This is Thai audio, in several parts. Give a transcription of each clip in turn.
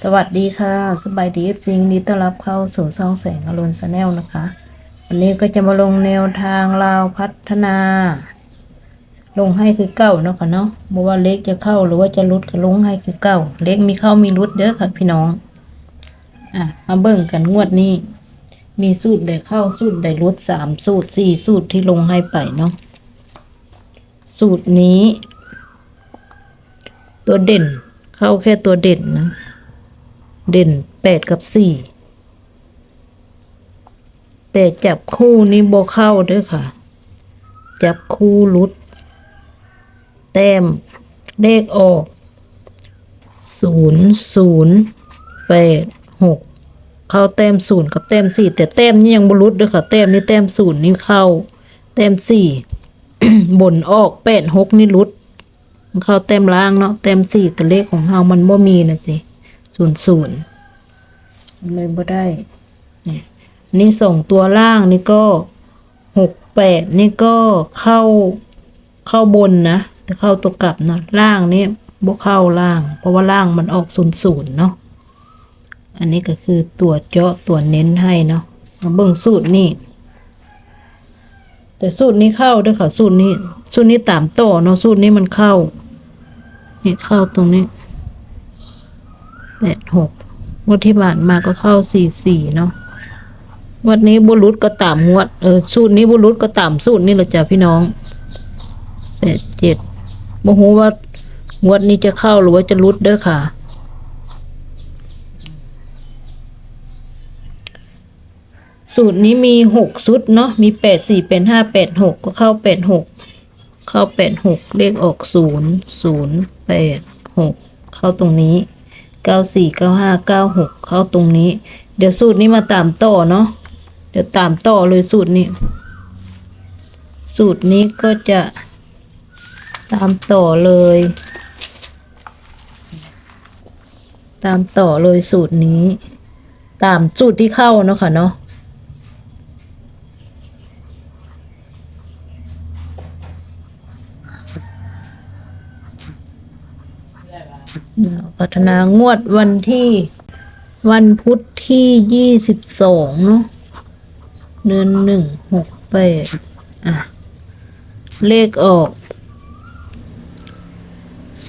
สวัสดีค่ะสบายดีจริงดีต้อนรับเข้าสู่ช่องแสงอรุณชาแนลนะคะ วันนี้ก็จะมาลงแนวทางลาวพัฒนา ลงให้คือเก้าเนาะค่ะเนาะบ่ว่าเล็กจะเข้าหรือว่าจะรุดก็ลงให้คือเก้าเล็กมีเข้ามีรุดเด้อค่ะพี่น้องอะมาเบิ่งกันงวดนี้ มีสูตรได้เข้าสูตรได้รุดสามสูตรสี่สูตรที่ลงให้ไปเนาะสูตรนี้ ตัวเด่นเข้าแค่ตัวเด่นนะ เด่นแปดกับสี่แต่จับคู่นี้โบเข้าด้วยค่ะ จับคู่รุด แต้มเลขออกศูนย์ศูนย์แปดหกเข้าแต้มศูนย์กับแต้มสี่แต่แต้มนี่ยังบรุดด้วยค่ะแต้มนี่แต้มศูนย์นี่เข้า แต้มสี่บนออกแปดหกนี่รุด เข้าแต้มล่างเนาะแต้มสี่แต่เลขของเฮามันบ่มีนะสิ ศูนย์ศูนย์เลยบ่ได้เนี่ยอันนี่ส่งตัวล่างนี่ก็หกแปดนี่ก็เข้าเข้าบนนะแต่เข้าตัวกลับเนาะล่างนี่บ่เข้าล่าง เพราะว่าล่างมันออกศูนย์ศูนย์เนาะอันนี้ก็คือตัวเจาะตัวเน้นให้เนาะมาเบิ่งสูตรนี่แต่สูตรนี้เข้าด้วยค่ะสูตรนี้ สูตรนี้ตามโตอเนาะสูตรนี้มันเข้านี่เข้าตรงนี้ แปดหกงวดที่ผ่านมาก็เข้าสี่สี่เนาะงวดนี้บุรุษก็ตามงวดเออสูตรนี้บุรุษก็ตามสูตรนี่แหละจ้ะพี่น้องแปดเจ็ดโมโหว่างวดนี้จะเข้าหรือว่าจะรุดเด้อค่ะ สูตรนี้มีหกชุดเนาะมีแปดสี่เป็นห้าแปดหกก็เข้าแปดหกเข้าแปดหกเลขออกศูนย์ศูนย์แปดหกเข้าตรงนี้ เก้าสี่เก้าห้าเก้าหกเข้าตรงนี้ เดี๋ยวสูตรนี้มาตามต่อเนาะเดี๋ยวตามต่อเลยสูตรนี้ สูตรนี้ก็จะตามต่อเลย ตามต่อเลยสูตรนี้ ตามสูตรที่เข้าเนาะค่ะเนาะ พัฒนางวดวันที่วันพุธที่ยี่สิบสองเนาะเดือนหนึ่งหกแปดอะ เลขออก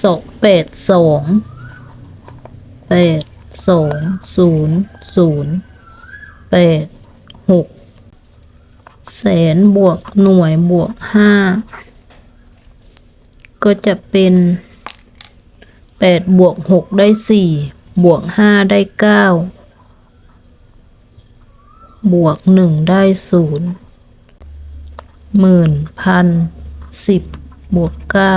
สองแปดสองแปดสองศูนย์ศูนย์แปดหกแสนบวกหน่วยบวกห้าก็จะเป็น แปดบวกหกได้สี่บวกห้าได้เก้าบวกหนึ่งได้ศูนย์หมื่นพันสิบบวกเก้า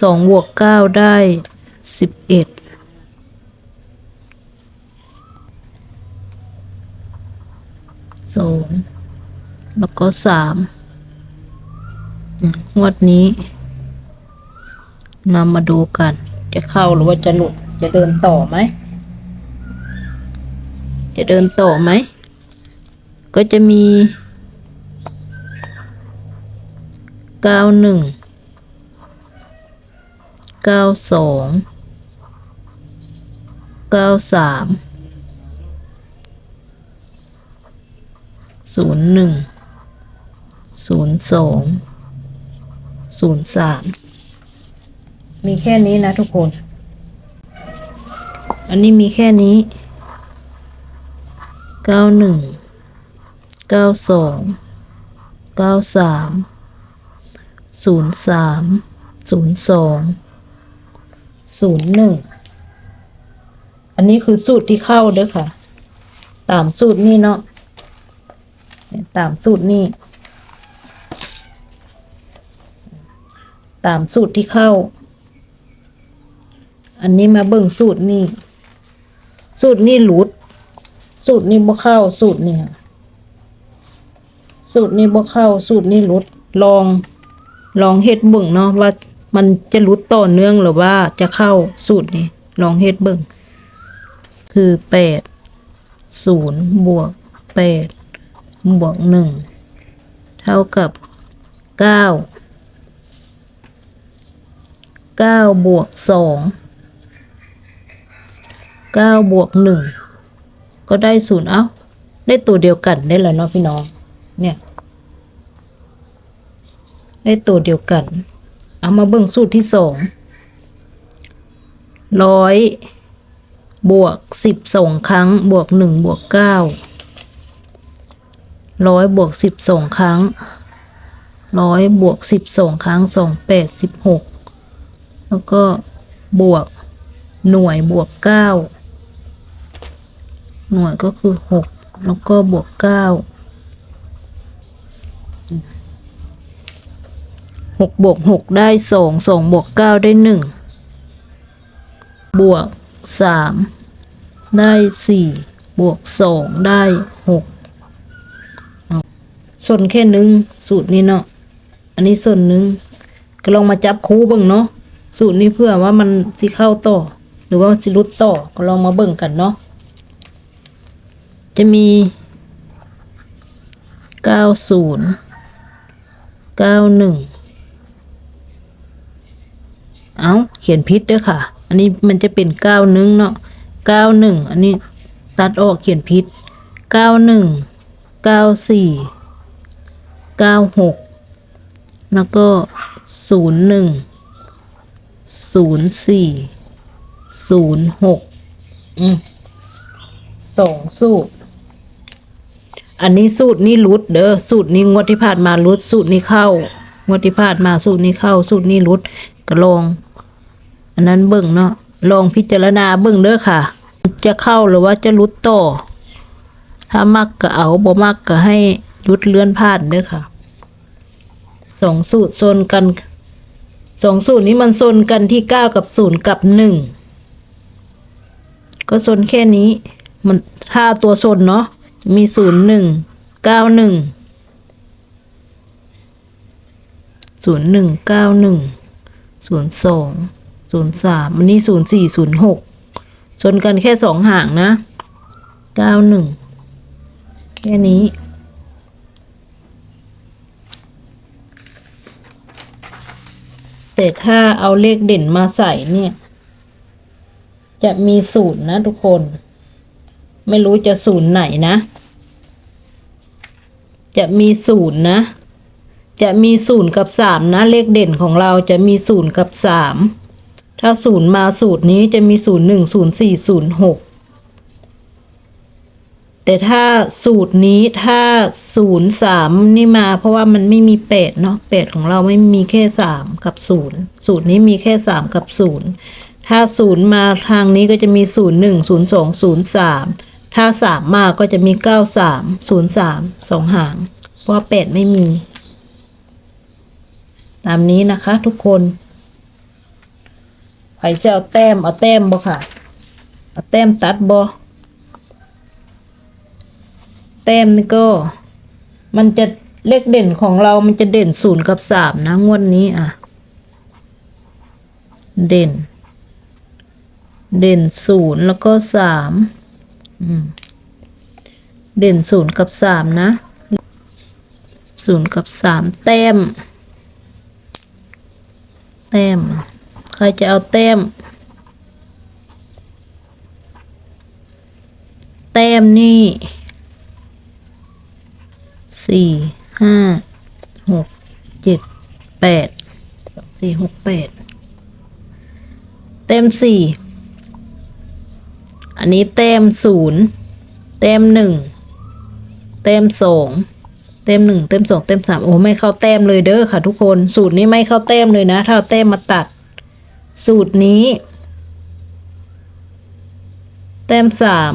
สองบวกเก้าได้สิบเอ็ดสองแล้วก็สามงวดนี้ นำมาดูกัน จะเข้าหรือว่าจะหลุด จะเดินต่อไหม จะเดินต่อไหม ก็จะมีเก้าหนึ่งเก้าสองเก้าสามศูนย์หนึ่งศูนย์สองศูนย์สาม มีแค่นี้นะทุกคน อันนี้มีแค่นี้ เก้าหนึ่ง เก้าสอง เก้าสาม ศูนย์สาม ศูนย์สอง ศูนย์หนึ่ง อันนี้คือสูตรที่เข้าเด้อค่ะ ตามสูตรนี่เนาะ ตามสูตรนี่ตามสูตรที่เข้า อันนี้มาเบิ่งสูตรนี่ สูตรนี่หลุด สูตรนี่บ่เข้า สูตรนี่สูตรนี่บ่เข้า สูตรนี่หลุด ลอง ลองเฮ็ดเบิ่งเนาะว่ามันจะหลุดต่อเนื่องหรือว่าจะเข้าสูตรนี้ลองเฮ็ดเบิ่งคือแปดศูนย์บวกแปดบวกหนึ่งเท่ากับเก้าเก้าบวกสอง เก้าบวกหนึ่งก็ได้ศูนย์เอ้า ได้ตัวเดียวกันได้แล้วเนาะพี่น้อง เนี่ย ได้ตัวเดียวกัน เอามาเบิ่งสูตรที่สองร้อยบวกสิบสองครั้ง บวกหนึ่งบวกเก้าร้อยบวกสิบสองครั้งร้อยบวกสิบสองครั้งสองแปดสิบหกแล้วก็บวกหน่วยบวกเก้า หน่วยก็คือหกแล้วก็บวกเก้าหกบวกหกได้สองสองบวกเก้าได้หนึ่งบวกสามได้สี่บวกสองได้หกส่วนแค่หนึ่งสูตรนี้เนาะ อันนี้ส่วนหนึ่งก็ลองมาจับคู่เบิ่งเนาะสูตรนี้เพื่อว่ามันสิเข้าต่อ หรือว่าสิรุดต่อก็ลองมาเบิ่งกันเนาะ จะมี 90 91 เอาเขียนพิษด้วยค่ะ อันนี้มันจะเป็น91เนาะ91 อันนี้ตัดออกเขียนพิษ 91 94 96 แล้วก็ 01 04 06อืมสองสูตร อันนี้สูตรนี้รุดเด้อสูตรนี้งวดที่ผ่านมารุดสูตรนี้เข้างวดที่ผ่านมาสูตรนี้เข้า สูตรนี้รุดก็ลอง อันนั้นเบิ่งเนาะลองพิจารณาเบิ่งเด้อค่ะ จะเข้าหรือว่าจะรุดต่อถ้ามักก็เอาบ่มักก็ให้รุดเลื่อนผ่านเด้อค่ะสองสูตรโซนกันสองสูตรนี้มันโซนกันที่เก้ากับศูนย์กับหนึ่งก็โซนแค่นี้ มันถ้าตัวโซนเนาะ มีศูนย์หนึ่งเก้าหนึ่งศูนย์หนึ่งเก้าหนึ่งศูนย์สองศูนย์สามอันนี้ศูนย์สี่ศูนย์หกชนกันแค่สองห่างนะเก้าหนึ่งแค่นี้แต่ถ้าเอาเลขเด่นมาใส่เนี่ย จะมีศูนย์นะทุกคน ไม่รู้จะศูนย์ไหนนะ จะมีศูนย์นะ จะมีศูนย์กับสามนะ เลขเด่นของเราจะมีศูนย์กับสามถ้าศูนย์มาสูตรนี้จะมีศูนย์หนึ่งศูนย์สี่ศูนย์หกแต่ถ้าสูตรนี้ถ้าศูนย์สามนี่มา เพราะว่ามันไม่มีแปดเนาะแปดของเราไม่มีแค่สามกับศูนย์สูตรนี้มีแค่สามกับศูนย์ถ้าศูนย์มาทางนี้ก็จะมีศูนย์หนึ่งศูนย์สองศูนย์สาม ถ้าสามมาก็จะมีเก้าสามศูนย์สามสองหาง เพราะแปดไม่มี ตามนี้นะคะทุกคนใครจะเอาแต้ม เอาแต้มบ่ค่ะ เอาแต้มตัดบ่แต้มนี่ก็ มันจะเลขเด่นของเรามันจะเด่นศูนย์กับสามนะ งวดนี้อะ เด่น เด่นศูนย์แล้วก็สาม เด่นศูนย์กับสามนะศูนย์กับสามแต้ม แต้ม ใครจะเอาแต้ม แต้มนี่สี่ห้าหกเจ็ดแปดสี่หกแปดเต็มสี่ อันนี้เต็มศูนย์เต็มหนึ่งเต็มสองเต็มหนึ่งเต็มสองเต็มสามโอ้ไม่เข้าแต้มเลยเด้อค่ะทุกคนสูตรนี้ไม่เข้าแต้มเลยนะ ถ้าเอาแต้มมาตัด สูตรนี้แต้มสาม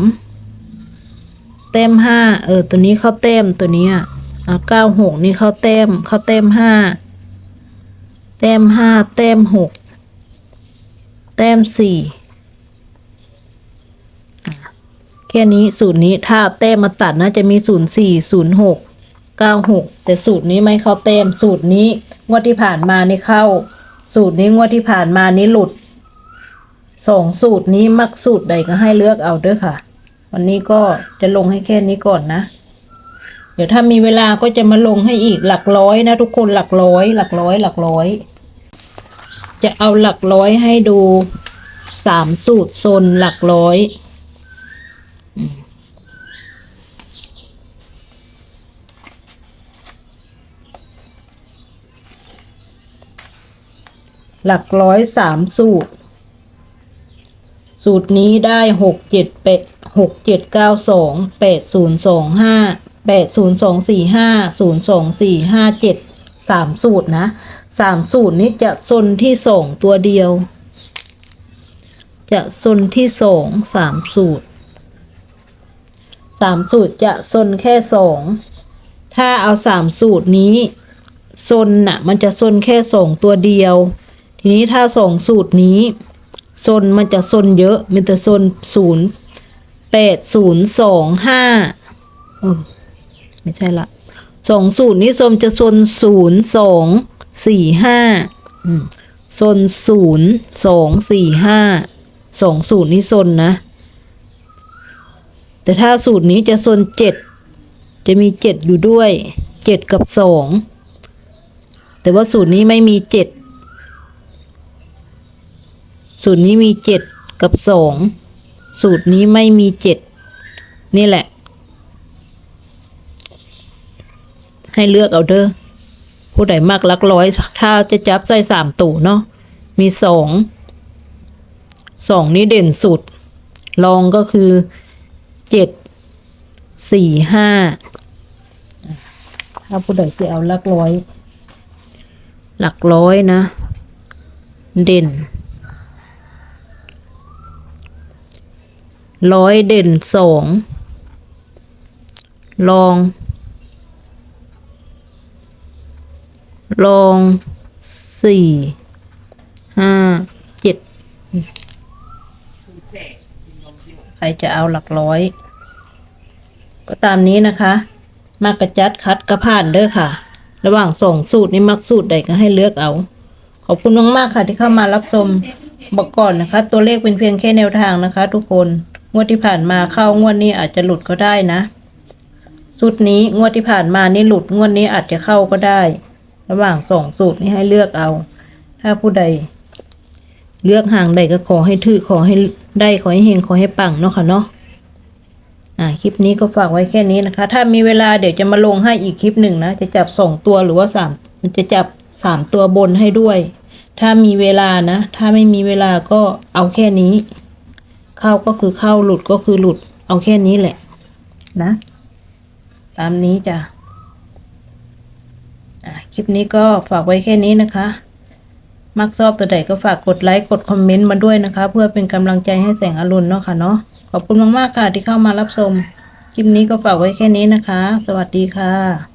แต้มห้าเออตัวนี้เข้าแต้มตัวนี้อะอะเก้าหกนี่เข้าแต้มเข้าแต้มห้าแต้มห้าแต้มหกแต้มสี่อะ แค่นี้สูตรนี้ถ้าเอาแต้มมาตัดนะจะมีศูนย์สี่ศูนย์หกเก้าหกแต่สูตรนี้ไม่เข้าแต้มสูตรนี้งวดที่ผ่านมานี่เข้า สูตรนี้งวดที่ผ่านมานี้หลุดสองสูตรนี้มักสูตรใดก็ให้เลือกเอาเด้อค่ะ วันนี้ก็จะลงให้แค่นี้ก่อนนะ เดี๋ยวถ้ามีเวลาก็จะมาลงให้อีกหลักร้อยนะทุกคนหลักร้อย หลักร้อย หลักร้อย จะเอาหลักร้อยให้ดูสามสูตรโซนหลักร้อย หลักร้อยสามสูตร สูตรนี้ได้หกเจ็ดแปดหกเจ็ดเก้าสองแปดศูนย์สองห้าแปดศูนย์สองสี่ห้าศูนย์สองสี่ห้าเจ็ดสามสูตรนะสามสูตรนี้จะซนที่สองตัวเดียว จะซนที่สองสามสูตรสามสูตรจะซนแค่สองถ้าเอาสามสูตรนี้ซนน่ะ มันจะซนแค่สองตัวเดียว ทีนี้ถ้าสองสูตรนี้ซนมันจะซนเยอะ มันจะซนศูนย์แปดศูนย์สองห้าไม่ใช่ละสองสูตรนี้ซนจะซนศูนย์สองสี่ห้าอืมซนศูนย์สองสี่ห้าสองสูตรนี้ซนนะ แต่ถ้าสูตรนี้จะซนเจ็ดจะมีเจ็ดอยู่ด้วยเจ็ดกับสองแต่ว่าสูตรนี้ไม่มีเจ็ด สูตรนี้มีเจ็ดกับสองสูตรนี้ไม่มีเจ็ดนี่แหละ ให้เลือกเอาเด้อผู้ใดมากลักร้อย ถ้าจะจับใส่สามตู่เนาะมีสองสองนี้เด่นสุดรองก็คือเจ็ดสี่ห้าถ้าผู้ใดสิเอาหลักร้อย หลักร้อยนะ เด่น ร้อยเด่นสองลอง ลองสี่ห้าเจ็ดใครจะเอาหลักร้อย ก็ตามนี้นะคะ มากระจัดคัดกระผ่านเด้อค่ะ ระหว่างส่งสูตรนี้มักสูตรใดก็ให้เลือกเอา ขอบคุณมากๆค่ะที่เข้ามารับชมบอกก่อนนะคะ ตัวเลขเป็นเพียงแค่แนวทางนะคะทุกคน งวดที่ผ่านมาเข้างวดนี้อาจจะหลุดก็ได้นะสูตรนี้งวดที่ผ่านมานี่หลุดงวดนี้อาจจะเข้าก็ได้ ระหว่างสองสูตรนี้ให้เลือกเอา ถ้าผู้ใด เลือกห่างใดก็ขอให้ถือขอให้ได้ขอให้เฮงขอให้ปังเนาะค่ะเนาะอ่าคลิปนี้ก็ฝากไว้แค่นี้นะคะ ถ้ามีเวลาเดี๋ยวจะมาลงให้อีกคลิปหนึ่งนะ จะจับสองตัวหรือว่าสามจะจับสามตัวบนให้ด้วย ถ้ามีเวลานะ ถ้าไม่มีเวลาก็เอาแค่นี้ เข้าก็คือเข้าหลุดก็คือหลุด เอาแค่นี้แหละ นะ ตามนี้จ้ะคลิปนี้ก็ฝากไว้แค่นี้นะคะ มักชอบตัวใดก็ฝากกดไลค์กดคอมเมนต์มาด้วยนะคะ เพื่อเป็นกำลังใจให้แสงอรุณเนาะค่ะเนาะขอบคุณมากๆค่ะที่เข้ามารับชมคลิปนี้ก็ฝากไว้แค่นี้นะคะ สวัสดีค่ะ